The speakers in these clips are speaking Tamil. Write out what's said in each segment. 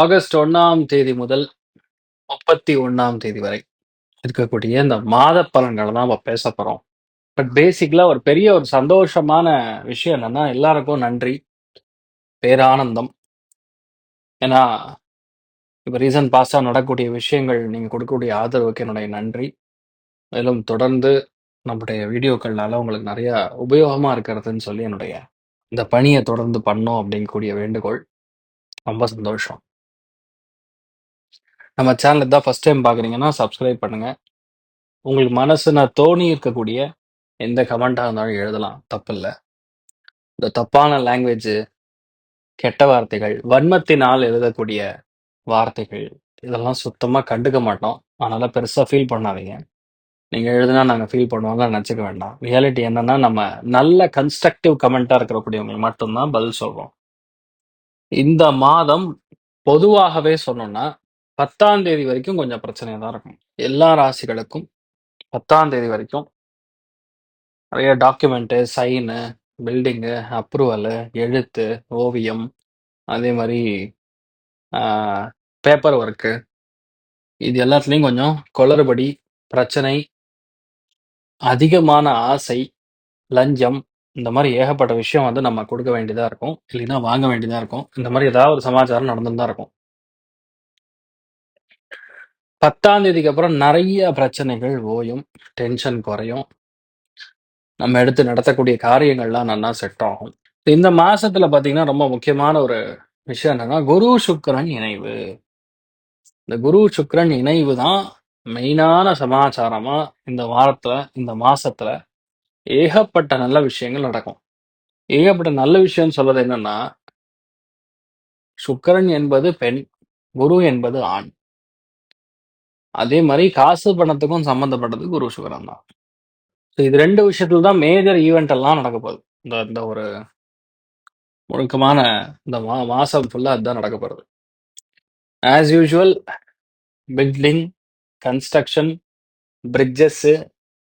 ஆகஸ்ட் ஒன்னாம் தேதி முதல் முப்பத்தி ஒன்னாம் தேதி வரை இருக்கக்கூடிய இந்த மாத பலன்களை தான் நம்ம பேச போறோம். பட் பேசிக்கலா ஒரு பெரிய ஒரு சந்தோஷமான விஷயம் என்னன்னா எல்லாருக்கும் நன்றி பேரானந்தம். ஏன்னா இப்போ ரீசன்ட் பாஸ்டாக நடக்கக்கூடிய விஷயங்கள் நீங்கள் கொடுக்கக்கூடிய ஆதரவுக்கு என்னுடைய நன்றி. மேலும் தொடர்ந்து நம்முடைய வீடியோக்கள்னால உங்களுக்கு நிறைய உபயோகமாக இருக்கிறதுன்னு சொல்லி என்னுடைய இந்த பணியை தொடர்ந்து பண்ணோம் அப்படிங்கக்கூடிய வேண்டுகோள். ரொம்ப சந்தோஷம். நம்ம சேனல் தான் ஃபர்ஸ்ட் டைம் பார்க்குறீங்கன்னா சப்ஸ்கிரைப் பண்ணுங்க. உங்களுக்கு மனசுன தோணி இருக்கக்கூடிய எந்த கமெண்ட்டாக இருந்தாலும் எழுதலாம். தப்பில்லை. இந்த தப்பான லாங்குவேஜ் கெட்ட வார்த்தைகள் வன்மத்தினால் எழுதக்கூடிய வார்த்தைகள் இதெல்லாம் சுத்தமாக கண்டுக்க மாட்டோம். அதனால பெருசாக ஃபீல் பண்ணாதீங்க. நீங்கள் எழுதுனா நாங்கள் ஃபீல் பண்ணுவோம்லாம் நினச்சிக்க வேண்டாம். ரியாலிட்டி என்னன்னா நம்ம நல்ல கன்ஸ்ட்ரக்டிவ் கமெண்ட்டாக இருக்கக்கூடியவங்களுக்கு மட்டும்தான் பதில் சொல்கிறோம் இந்த மாதம் பொதுவாகவே சொன்னோம்னா பத்தாம் தேதி வரைக்கும் கொஞ்சம் பிரச்சனையாக தான் இருக்கும். எல்லா ராசிகளுக்கும் பத்தாம் தேதி வரைக்கும் நிறைய டாக்குமெண்ட்டு சைனு பில்டிங்கு அப்ரூவலு எழுத்து ஓவியம் அதே மாதிரி பேப்பர் ஒர்க்கு இது எல்லாத்துலேயும் கொஞ்சம் குளறுபடி பிரச்சனை அதிகமான ஆசை லஞ்சம் இந்த மாதிரி ஏகப்பட்ட விஷயம் வந்து நம்ம கொடுக்க வேண்டியதா இருக்கும். இல்லைன்னா வாங்க வேண்டியதா இருக்கும். இந்த மாதிரி ஏதாவது ஒரு சமாச்சாரம் நடந்துதான் தான் இருக்கும். பத்தாம் தேதிக்கு அப்புறம் நிறைய பிரச்சனைகள் ஓயும் டென்ஷன் குறையும். நம்ம எடுத்து நடத்தக்கூடிய காரியங்கள்லாம் நல்லா செட் ஆகும். இந்த மாசத்துல பாத்தீங்கன்னா ரொம்ப முக்கியமான ஒரு விஷயம் என்னன்னா குரு சுக்கிரன் இணைவு. இந்த குரு சுக்கிரன் இணைவு தான் மெயினான சமாச்சாரமா இந்த வாரத்துல இந்த மாசத்துல ஏகப்பட்ட நல்ல விஷயங்கள் நடக்கும். ஏகப்பட்ட நல்ல விஷயம்னு சொல்றது என்னன்னா சுக்கிரன் என்பது பெண் குரு என்பது ஆண். அதே மாதிரி காசு பணத்துக்கும் சம்மந்தப்பட்டது குரு சுக்கிரன் தான். ஸோ இது ரெண்டு விஷயத்துல தான் மேஜர் ஈவெண்ட் எல்லாம் நடக்க போகுது. இந்த இந்த ஒரு முழுக்கமான இந்த மா மாசம் ஃபுல்லா அதுதான் நடக்க போறது. As usual building construction bridges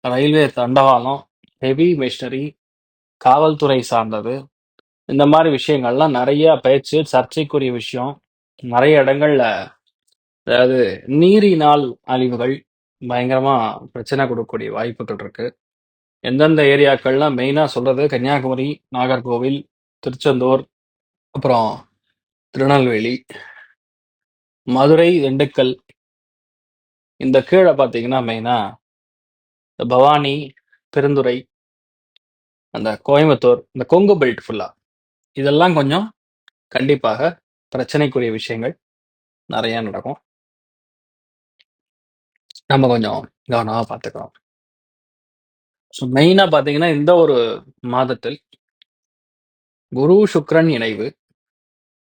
railway தண்டவாளம் ஹெவி மிஷினரி காவல்துறை சார்ந்தது. இந்த மாதிரி விஷயங்கள்லாம் நிறைய பேச்சு சர்ச்சைக்குரிய விஷயம். நிறைய இடங்கள்ல அதாவது நீரினால் அழிவுகள் பயங்கரமா பிரச்சனை கொடுக்கக்கூடிய வாய்ப்புகள் இருக்கு. எந்தெந்த ஏரியாக்கள்லாம் மெயினா சொல்றது கன்னியாகுமரி நாகர்கோவில் திருச்செந்தூர் அப்புறம் திருநெல்வேலி மதுரை திண்டுக்கல் இந்த கீழே பார்த்தீங்கன்னா மெயினா இந்த பவானி பெருந்துறை அந்த கோயம்புத்தூர் இந்த கொங்கு பெல்ட் ஃபுல்லா இதெல்லாம் கொஞ்சம் கண்டிப்பாக பிரச்சனைக்குரிய விஷயங்கள் நிறைய நடக்கும். நம்ம கொஞ்சம் கவனமாக பார்த்துக்கிறோம் ஸோ மெயினாக பார்த்தீங்கன்னா இந்த ஒரு மாதத்தில் குரு சுக்ரன் இணைவு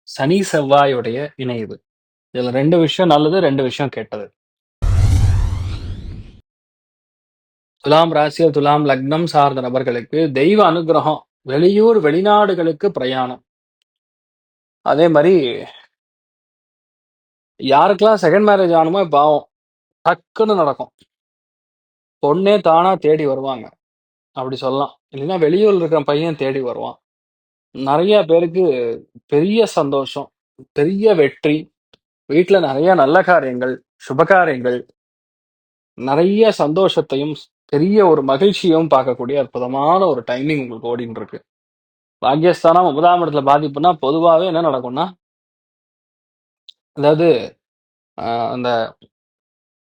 சனி செவ்வாயுடைய இணைவு. இதுல ரெண்டு விஷயம் நல்லது ரெண்டு விஷயம் கெட்டது. துலாம் ராசியில் துலாம் லக்னம் சார்ந்த நபர்களுக்கு தெய்வ அனுகிரகம் வெளியூர் வெளிநாடுகளுக்கு பிரயாணம். அதே மாதிரி யாருக்கெல்லாம் செகண்ட் மேரேஜ் ஆகணுமோ பாவம் டக்குன்னு நடக்கும். பொண்ணே தானா தேடி வருவாங்க. அப்படி சொல்லலாம். இல்லைன்னா வெளியூர்ல இருக்கிற பையன் தேடி வருவான். நிறைய பேருக்கு பெரிய சந்தோஷம் பெரிய வெற்றி வீட்டில் நிறைய நல்ல காரியங்கள் சுபகாரியங்கள் நிறைய சந்தோஷத்தையும் பெரிய ஒரு மகிழ்ச்சியும் பார்க்கக்கூடிய அற்புதமான ஒரு டைமிங் உங்களுக்கு ஓடிட்டு இருக்கு பாக்கியஸ்தானம் ஒன்பதாம் இடத்துல பாதிப்புனா பொதுவாகவே என்ன நடக்கும்னா அதாவது ஆஹ், அந்த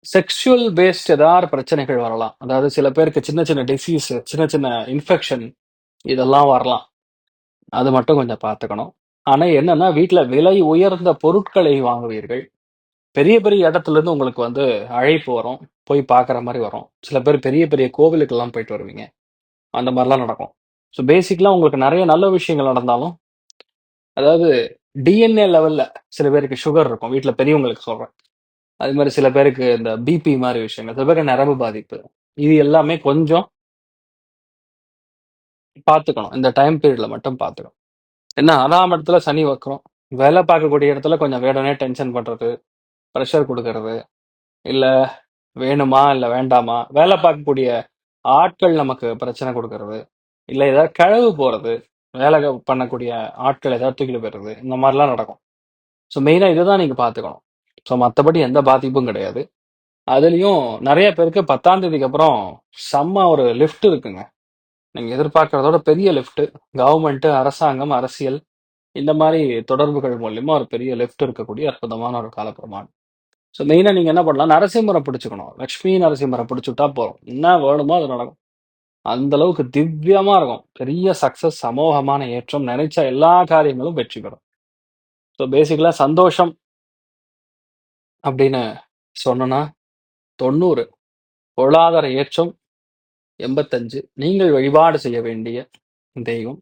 செக்ஷுவல் பேஸ்ட் ஏதாவது பிரச்சனைகள் வரலாம். அதாவது சில பேருக்கு சின்ன சின்ன டிசீஸ் சின்ன சின்ன இன்ஃபெக்ஷன் இதெல்லாம் வரலாம். அது மட்டும் கொஞ்சம் பார்த்துக்கணும். ஆனா என்னன்னா வீட்டில் விலை உயர்ந்த பொருட்களை வாங்குவீர்கள். பெரிய பெரிய இடத்துல இருந்து உங்களுக்கு வந்து அழைப்பு வரும். போய் பார்க்குற மாதிரி வரும். சில பேர் பெரிய பெரிய கோவிலுக்கெல்லாம் போயிட்டு வருவீங்க. அந்த மாதிரிலாம் நடக்கும். ஸோ பேசிக்கலாக உங்களுக்கு நிறைய நல்ல விஷயங்கள் நடந்தாலும் அதாவது டிஎன்ஏ லெவலில் சில பேருக்கு சுகர் இருக்கும். வீட்டில் பெரியவங்களுக்கு சொல்கிறேன் அது மாதிரி சில பேருக்கு இந்த பிபி மாதிரி விஷயங்கள் சில பேருக்கு நரம்பு பாதிப்பு. இது எல்லாமே கொஞ்சம் பார்த்துக்கணும். இந்த டைம் பீரியட்ல மட்டும் பார்த்துக்கணும். என்ன அதாம் இடத்துல சனி வைக்கிறோம் வேலை பார்க்கக்கூடிய இடத்துல கொஞ்சம் வேடனே டென்ஷன் பண்ணுறது ப்ரெஷர் கொடுக்கறது இல்லை வேணுமா இல்லை வேண்டாமா? வேலை பார்க்கக்கூடிய ஆட்கள் நமக்கு பிரச்சனை கொடுக்கறது. இல்லை ஏதாவது கழவு போகிறது வேலை பண்ணக்கூடிய ஆட்கள் ஏதாவது தூக்கிட்டு போயிடுறது இந்த மாதிரிலாம் நடக்கும். ஸோ மெயினாக இதை தான் நீங்கள் பார்த்துக்கணும். ஸோ மற்றபடி எந்த பாதிப்பும் கிடையாது. அதுலேயும் நிறைய பேருக்கு பத்தாம் தேதிக்கு அப்புறம் செம்ம ஒரு லிஃப்ட் இருக்குங்க. நீங்கள் எதிர்பார்க்கறதோட பெரிய லிஃப்ட் கவர்மெண்ட்டு அரசாங்கம் அரசியல் இந்த மாதிரி தொடர்புகள் மூலியமா ஒரு பெரிய லிஃப்ட் இருக்கக்கூடிய அற்புதமான ஒரு காலப்பிரமாணம். ஸோ மெயினாக நீங்கள் என்ன பண்ணலாம்? நரசிம்மரை பிடிச்சிக்கணும். லக்ஷ்மி நரசிம்மரை பிடிச்சுட்டா போகிறோம் என்ன வேணுமோ அது நடக்கும். அந்த அளவுக்கு திவ்யமா இருக்கும். பெரிய சக்சஸ் சமூகமான ஏற்றம் நினைச்ச எல்லா காரியங்களும் வெற்றி பெறும். ஸோ பேசிக்கலா சந்தோஷம் அப்படின்னு சொன்னோன்னா தொண்ணூறு. பொருளாதார ஏற்றம் எண்பத்தஞ்சு. நீங்கள் வழிபாடு செய்ய வேண்டிய தெய்வம்.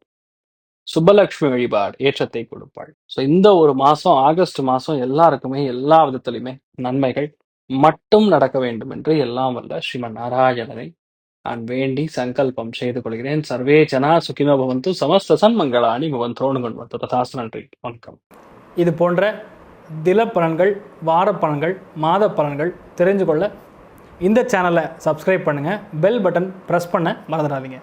சுபலக்ஷ்மி வழிபாடு ஏற்றத்தை கொடுப்பாள். ஸோ இந்த ஒரு மாசம் ஆகஸ்ட் மாசம் எல்லாருக்குமே எல்லா விதத்திலுமே நன்மைகள் மட்டும் நடக்க வேண்டும் என்று எல்லாம் வல்ல ஸ்ரீமன் நாராயணனை நான் வேண்டி சங்கல்பம் செய்து கொள்கிறேன். சர்வே ஜனா சுகினோ பவந்து சமஸ்த சன்மங்களாணி பவந்தோணு வந்து ததாசு நன்றி. வணக்கம். இது போன்ற தில பலன்கள் வார பலன்கள் மாத பலன்கள் தெரிஞ்சு கொள்ள இந்த சேனலை சப்ஸ்கிரைப் பண்ணுங்கள் பெல் பட்டன் ப்ரெஸ் பண்ண மறந்துடாதீங்க.